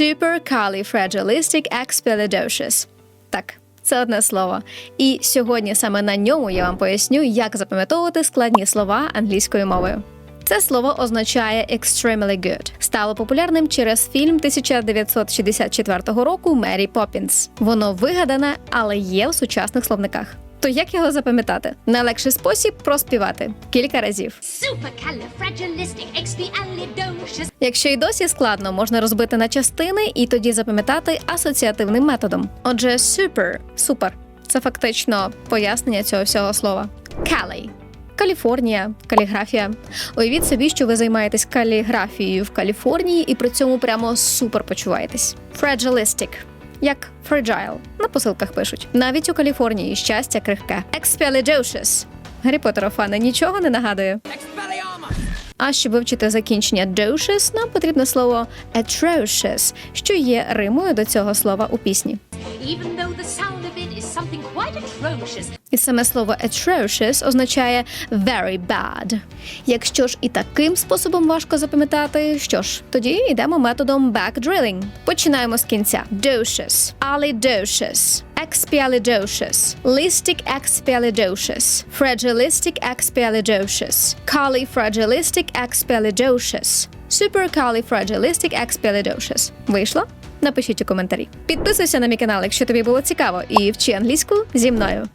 Supercalifragilisticexpialidocious. Так, це одне слово. І сьогодні саме на ньому я вам поясню, як запам'ятовувати складні слова англійською мовою. Це слово означає extremely good. Стало популярним через фільм 1964 року Мері Поппінс. Воно вигадане, але є в сучасних словниках. То як його запам'ятати? Найлегший спосіб проспівати кілька разів. Якщо і досі складно, можна розбити на частини і тоді запам'ятати асоціативним методом. Отже, super – супер. Це фактично пояснення цього всього слова. Cali – Каліфорнія, каліграфія. Уявіть собі, що ви займаєтесь каліграфією в Каліфорнії і при цьому прямо супер почуваєтесь. Fragilistic – як fragile. На посилках пишуть. Навіть у Каліфорнії щастя крихке. Expialidocious – Гаррі Поттера фани нічого не нагадує. А щоб вивчити закінчення docious, нам потрібне слово atrocious, що є римою до цього слова у пісні. Even though the sound of it is something quite atrocious. І саме слово atrocious означає very bad. Якщо ж і таким способом важко запам'ятати, що ж, тоді йдемо методом backdrilling. Починаємо з кінця. Docious, alidocious, expialidocious, listic expialidocious, fragilistic expialidocious, califragilistic expialidocious, supercalifragilistic expialidocious. Вийшло? Напишіть у коментарі. Підписуйся на мій канал, якщо тобі було цікаво, і вчи англійську зі мною.